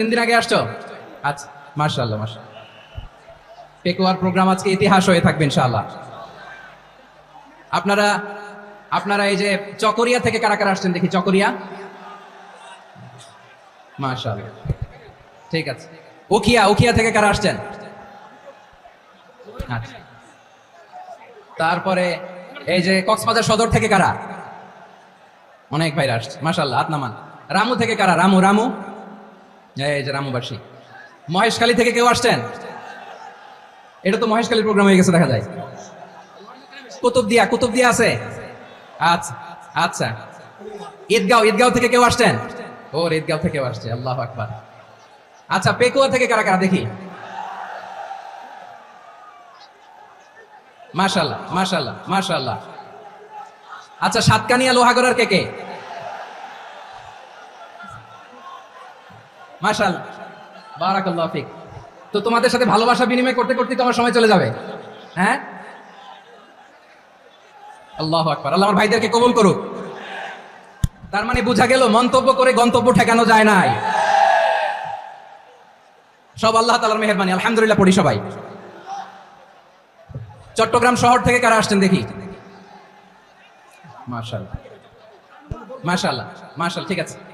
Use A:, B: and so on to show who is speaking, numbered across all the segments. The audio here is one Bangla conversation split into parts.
A: দিন আগে আসছো? আচ্ছা মার্শাল্লাহ মার্শাল পেকুয়ার প্রোগ্রাম আজকে ইতিহাস হয়ে থাকবে, ইনশাআল্লাহ। আপনারা আপনারা এই যে চকরিয়া থেকে কারা কারা আসছেন দেখি, চকরিয়া? মার্শাল্লাহ ঠিক আছে। উখিয়া উখিয়া থেকে কারা আসছেন? আচ্ছা। তারপরে এই যে কক্সবাজার সদর থেকে কারা? অনেক ভাইরা আসছে মাশাল্লাহ হাত নামান। রামু থেকে কারা? রামু রামু। রামুবাসী মহেশখালী থেকে কেউ আসছেন? এটা তো মহেশখালীর প্রোগ্রাম হয়ে গেছে, দেখা যায়। কুতুবদিয়া কুতুবদিয়া আছে? আচ্ছা আচ্ছা। ঈদগাঁও ঈদগাঁও থেকে কেউ আসছেন? ও, ঈদগাঁও থেকে আসছে, আল্লাহ আকবার। আচ্ছা পেকুয়া থেকে কারা কারা, দেখি। মাশাল্লাহ মাশাল্লাহ মাশাল্লাহ আচ্ছা সাতকানিয়া লোহাগড়ার কে কে? মাশাল্লাহ বারাকাল্লাহ তো তোমাদের সাথে ভালোবাসা বিনিময় করতে করতে তোমার সময় চলে যাবে? হ্যাঁ? আল্লাহ আকবার। আল্লাহ আমার ভাইদেরকে কবুল করুক। তার মানে বোঝা গেল, মন্তব্য করে গন্তব্য ঠেকানো যায় নাই। সব আল্লাহ তালার মেহরবানি। আলহামদুলিল্লাহ পড়ি সবাই। চট্টগ্রাম শহর থেকে কারা আসছেন দেখি? মাশাল্লাহ মাশাল্লাহ মাশাল, ঠিক আছে।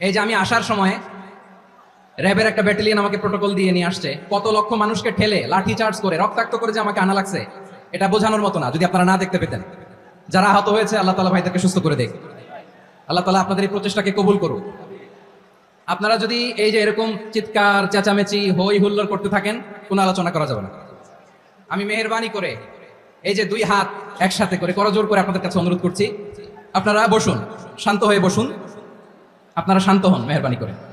A: এই যে আমি আসার সময় র্যাবের একটা ব্যাটালিয়ন আমাকে প্রোটোকল দিয়ে নিয়ে আসছে। কত লক্ষ মানুষকে ঠেলে, লাঠি চার্জ করে, রক্তাক্ত করে যে আমাকে আনা লাগছে, এটা বোঝানোর মতো না, যদি আপনারা না দেখতে পেতেন। যারা আহত হয়েছে, আল্লাহ তালা ভাইদেরকে সুস্থ করে দেখ। আল্লাহ তালা আপনাদের এই প্রচেষ্টাকে কবুল করুক। আপনারা যদি এই যে এরকম চিৎকার, চেঁচামেচি, হই হুল্লোড় করতে থাকেন, কোনো আলোচনা করা যাবে না। আমি মেহরবানি করে এই যে দুই হাত একসাথে করে করজোর করে আপনাদের কাছে অনুরোধ করছি। আপনারা বসুন, শান্ত হয়ে বসুন। আপনারা শান্ত হন মেহরবানি করে।